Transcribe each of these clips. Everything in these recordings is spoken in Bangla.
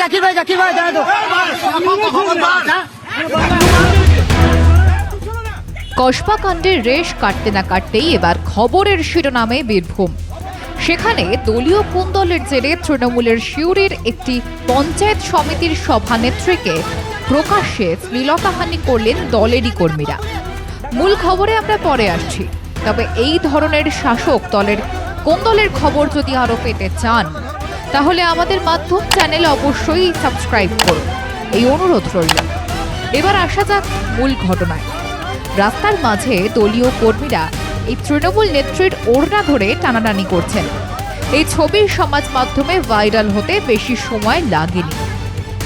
জাকির তো রেশ কাটতে না কাটতেই এবার খবরের শিরোনামে বীরভূম। সেখানে দলীয় কুন্দলের জেরে তৃণমূলের শিউরির একটি পঞ্চায়েত সমিতির সভানেত্রীকে প্রকাশ্যে শ্লীলতাহানি করলেন দলেরই কর্মীরা। মূল খবরে আমরা পরে আসছি। তবে এই ধরনের শাসক দলের কোন দলের খবর যদি আরও পেতে চান, তাহলে আমাদের মাধ্যম চ্যানেল অবশ্যই সাবস্ক্রাইব করুন। এই অনুরোধ রইল। এবার আসা যাক মূল ঘটনায়। রাস্তার মাঝে দলীয় কর্মীরা এই তৃণমূল নেত্রীর ওড়না ধরে টানাটানি করছেন এই ছবি সমাজ মাধ্যমে ভাইরাল হতে বেশি সময় লাগেনি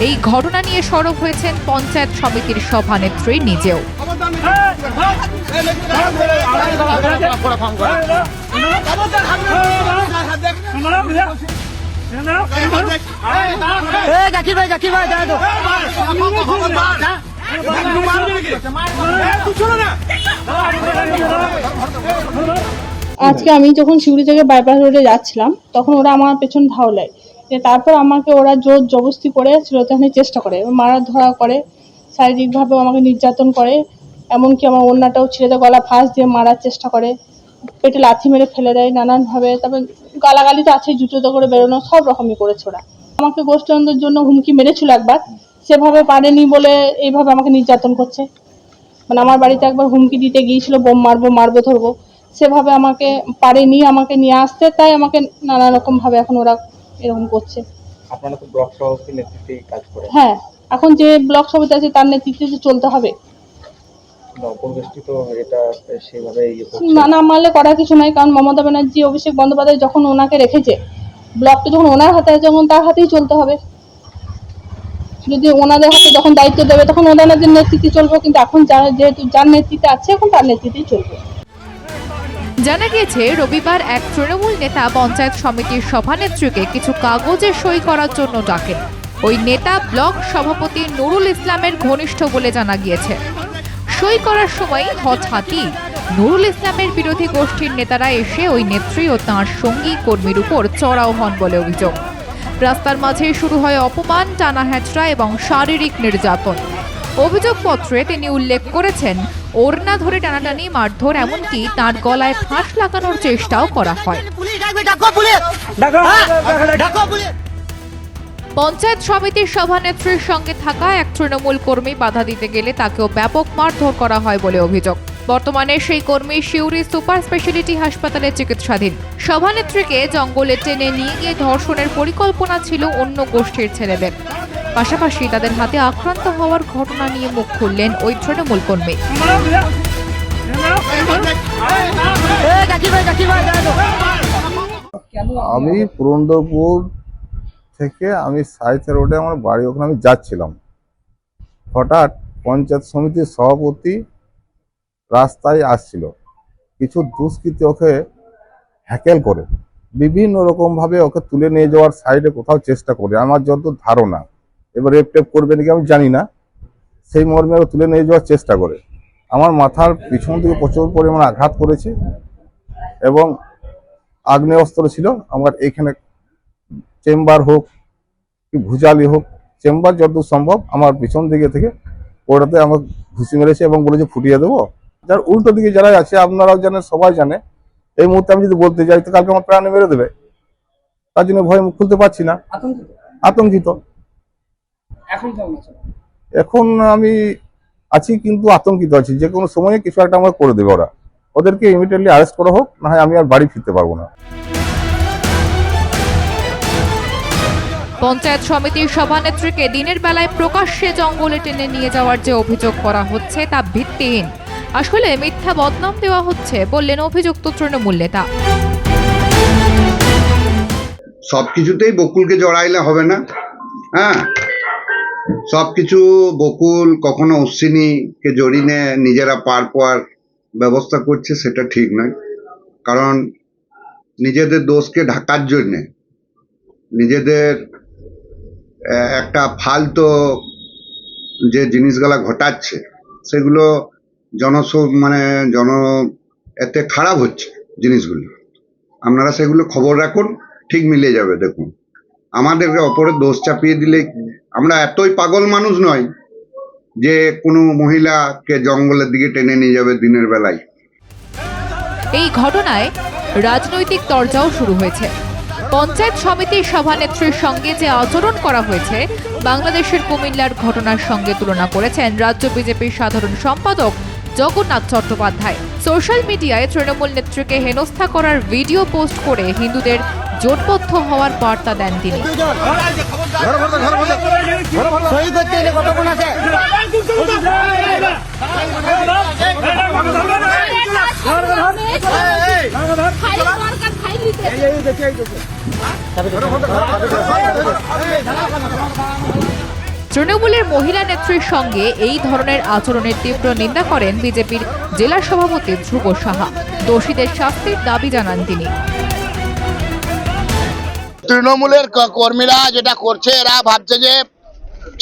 এই ঘটনা নিয়ে সরব হয়েছেন পঞ্চায়েত সমিতির সভানেত্রী নিজেও ভাই ভাই আজকে আমি যখন শিউড়ি থেকে বাইপাস রোডে যাচ্ছিলাম, তখন ওরা আমার পেছন ধাওলায় তারপর আমাকে ওরা জোর জবস্তি করে শ্রোতাহানির চেষ্টা করে মারা ধরা করে শারীরিকভাবে আমাকে নির্যাতন করে, এমনকি আমার অন্যটাও ছেড়ে দেয়, গলা ফাঁস দিয়ে মারার চেষ্টা করে, পেটে লাথি মেরে ফেলে দেয় নানানভাবে, তারপর গালাগালি তো আছে জুতোতে করে বেরোনো, সব রকমই করেছে ওরা। আমাকে গোষ্ঠীদ্বন্দ্বের জন্য হুমকি মেরেছিল একবার সেভাবে পারেনি বলে এইভাবে আমাকে নির্যাতন করছে। মানে আমার বাড়িতে একবার হুমকি দিতে গিয়েছিল বোম মারবো মারবো ধরবো। সেভাবে আমাকে পারেনি আমাকে নিয়ে আসতে তাই আমাকে নানা রকম ভাবে এখন ওরা এরকম করছে। আপনারা তো ব্লক সভাপতি নেতৃত্বে কাজ করেন। হ্যাঁ এখন যে ব্লক সমিতি আছে তার নেতৃত্বে চলতে হবে। সেভাবে ইয়ে না না মানলে করার কিছু নাই কারণ মমতা ব্যানার্জি অভিষেক বন্দ্যোপাধ্যায় যখন ওনাকে রেখেছে ব্লকটা যখন ওনার হাতে আছে যখন তার হাতেই চলতে হবে। যদি ওনাদের হাতে যখন দায়িত্ব দেবে, তখন ওনাদের নেতৃত্বে চলবো, কিন্তু এখন যারা যেহেতু যার নেতৃত্বে আছে, এখন তার নেতৃত্বেই চলবে। জানা গিয়েছে, রবিবার এক তৃণমূল নেতা পঞ্চায়েত সমিতির সভানেত্রীকে কিছু কাগজে সই করার জন্য ডাকেন। ওই নেতা ব্লক সভাপতি নুরুল ইসলামের ঘনিষ্ঠ বলে জানা গিয়েছে। সই করার সময় হঠাৎই নুরুল ইসলামের বিরোধী গোষ্ঠীর নেতারা এসে ওই নেত্রী ও তাঁর সঙ্গী কর্মীর উপর চড়াও হন বলে অভিযোগ। রাস্তার মাঝে শুরু হয় অপমান টানা হ্যাচড়া এবং শারীরিক নির্যাতন। অভিযোগপত্রে তিনি উল্লেখ করেছেন ওড়না ধরে টানাটানি মারধর এমনকি তার গলায় ফাঁস লাগানোর চেষ্টাও করা হয়। হ্যাঁ, পঞ্চায়েত সমিতির সভানেত্রীর সঙ্গে থাকা এক তৃণমূল কর্মী বাধা দিতে গেলে তাকেও ব্যাপক মারধর করা হয় বলে অভিযোগ। বর্তমানে সেই কর্মী শিউরি সুপার স্পেশালিটি হাসপাতালে চিকিৎসাধীন। সভানেত্রীকে জঙ্গলে টেনে নিয়ে গিয়ে ধর্ষণের পরিকল্পনা ছিল অন্য গোষ্ঠীর ছেলেদের। পাশাপাশি তাদের হাতে আক্রান্ত হওয়ার ঘটনা নিয়ে মুখ খুললেন ওই তৃণমূল কর্মী। আমি পুরন্দরপুর থেকে আমি সাইথা রোডে আমার বাড়ি, ওখানে আমি যাচ্ছিলাম। হঠাৎ পঞ্চায়েত সমিতির সভাপতি রাস্তায় আসছিল। কিছু দুষ্কৃতী ওকে হ্যাকেল করে। বিভিন্ন রকমভাবে ওকে তুলে নিয়ে যাওয়ার সাইডে কোথাও চেষ্টা করে। আমার যত ধারণা, এবার রেপ টেপ করবে নাকি আমি জানি না। সেই মর্মে ওকে তুলে নিয়ে যাওয়ার চেষ্টা করে। আমার মাথার পিছন থেকে প্রচুর পরিমাণ আঘাত করেছে এবং আগ্নেয়াস্ত্র ছিল। আমার এখানে চেম্বার হোক কি ভুজালি হোক, চেম্বার যতদূর সম্ভব আমার পিছন দিকে থেকে ওটাতে আমার ঘুষি মেরেছে এবং বলেছে, ফুটিয়ে দেবো? যার উল্টো দিকে যারা আছে আপনারাও জানেন সবাই জানে। এই মুহূর্তে আমি যদি বলতে যাই তো কালকে আমার প্রাণে মেরে দেবে। তার জন্য ভয় মুখ খুলতে পারছি না। আতঙ্কিত? এখন আমি আছি কিন্তু আতঙ্কিত আছি। যে কোনো সময়ে কিছু একটা আমাকে করে দেবে ওরা। ওদেরকে ইমিডিয়েটলি অ্যারেস্ট করা হোক না হয় আমি আর বাড়ি ফিরতে পারব না। পঞ্চায়েত সমিতির সভানেত্রীকে দিনের বেলায় প্রকাশ্যে জঙ্গলে টেনে নিয়ে যাওয়ার যে অভিযোগ করা হচ্ছে তা ভিত্তিহীন। আসলে মিথ্যা বদনাম দেওয়া হচ্ছে বললেন অভিযুক্ত তৃণমূল নেতা। সব কিছুতেই বকুলকে জড়াইলে হবে না হ্যাঁ? সব কিছু বকুল কখনো অশ্বিনীকে জড়িয়ে নিজেরা পার পাওয়ার ব্যবস্থা করছে সেটা ঠিক নয়। কারণ নিজেদের দোষকে ঢাকার জন্যে, নিজেদের একটা ফালতো যে জিনিসগুলা ঘটাচ্ছে, সেগুলো জনস মানে জন, এতে খারাপ হচ্ছে জিনিসগুলো। আপনারা সেগুলো খবর রাখুন, ঠিক মিলে যাবে, দেখুন। আমাদেরকে অপরের দোষ চাপিয়ে দিলে, আমরা এতই পাগল মানুষ নয় যে কোনো মহিলাকে জঙ্গলের দিকে টেনে নিয়ে যাবে দিনের বেলায়। এই ঘটনায় রাজনৈতিক তরজাও শুরু হয়েছে। পঞ্চায়েত সমিতির সভানেত্রীর সঙ্গে যে আচরণ করা হয়েছে, বাংলাদেশের কুমিল্লার ঘটনার সঙ্গে তুলনা করেছেন রাজ্য বিজেপির সাধারণ সম্পাদক জগন্নাথ চট্টোপাধ্যায়। সোশ্যাল মিডিয়ায় তৃণমূল নেত্রীকে হেনস্থা করার ভিডিও পোস্ট করে হিন্দুদের জোটবদ্ধ হওয়ার বার্তা দেন তিনি। তৃণমূলের মহিলা নেত্রীর সঙ্গে এই ধরনের আচরণের তীব্র নিন্দা করেন বিজেপির জেলা সভাপতি ধ্রুব সাহা। দোষীদের শাস্তির দাবি জানান তিনি। তৃণমূলের কর্মীরা যেটা করছে, এরা ভাবছে যে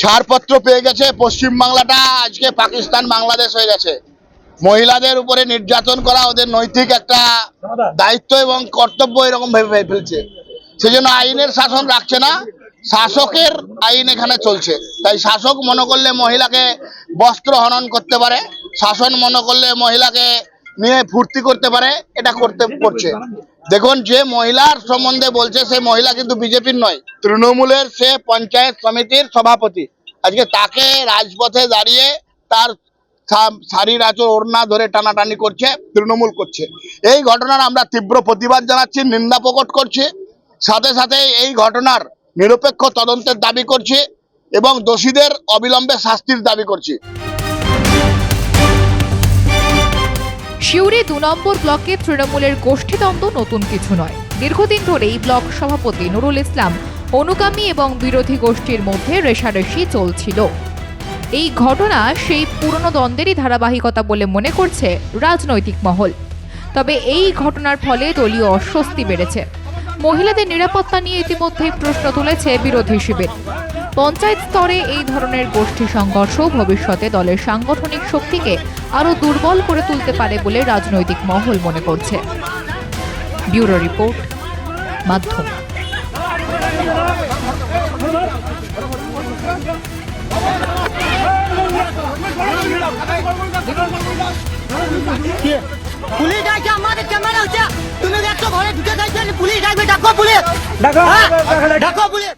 ছাড়পত্র পেয়ে গেছে, পশ্চিম বাংলাটা আজকে পাকিস্তান, বাংলাদেশ হয়ে গেছে। মহিলাদের উপরে নির্যাতন করা ওদের নৈতিক একটা দায়িত্ব এবং কর্তব্য এরকম ভেবে ফেলছে। সেজন্য আইনের শাসন রাখছে না শাসকের আইন এখানে চলছে। তাই শাসক মনে করলে মহিলাকে বস্ত্র হনন করতে পারে, শাসন মনে করলে মহিলাকে নিয়ে ফুর্তি করতে পারে, এটা করতে করছে। দেখুন, যে মহিলার সম্বন্ধে বলছে, সে মহিলা কিন্তু বিজেপির নয়, তৃণমূলের সে পঞ্চায়েত সমিতির সভাপতি। আজকে তাকে রাজপথে দাঁড়িয়ে তার শাড়ির আঁচল, ওড়না ধরে টানাটানি করছে, তৃণমূল করছে। এই ঘটনার আমরা তীব্র প্রতিবাদ জানাচ্ছি, নিন্দা প্রকট করছি। সাথে সাথে এই ঘটনার নিরপেক্ষ তদন্তের দাবি করছি এবং দোষীদের অবিলম্বে শাস্তির দাবি করছি। শিউরি দু নম্বর ব্লকে তৃণমূলের গোষ্ঠীদ্বন্দ্ব নতুন কিছু নয়। দীর্ঘদিন ধরেই ব্লক সভাপতি নুরুল ইসলাম অনুগামী এবং বিরোধী গোষ্ঠীর মধ্যে রেশারেশি চলছিল। এই ঘটনা সেই পুরনো দ্বন্দ্বেরই ধারাবাহিকতা বলে মনে করছে রাজনৈতিক মহল। তবে এই ঘটনার ফলে দলীয় অস্বস্তি বেড়েছে। মহিলাদের নিরাপত্তা নিয়ে ইতিমধ্যেই প্রশ্ন তুলেছে বিরোধী শিবির। পঞ্চায়েত স্তরে এই ধরনের গোষ্ঠী সংঘর্ষ ভবিষ্যতে দলের সাংগঠনিক শক্তিকে আরও দুর্বল করে তুলতে পারে বলে রাজনৈতিক মহল মনে করছে। ব্যুরো রিপোর্ট, মাধ্যম। পুলিশ ডাকছে আমাদের ক্যামেরা হচ্ছে। তুমি দেখছ ঘরে ঢুকে যাচ্ছে পুলিশ ডাকবে ডাকো পুলিশ। ডাকো। হ্যাঁ? ডাকো পুলিশ।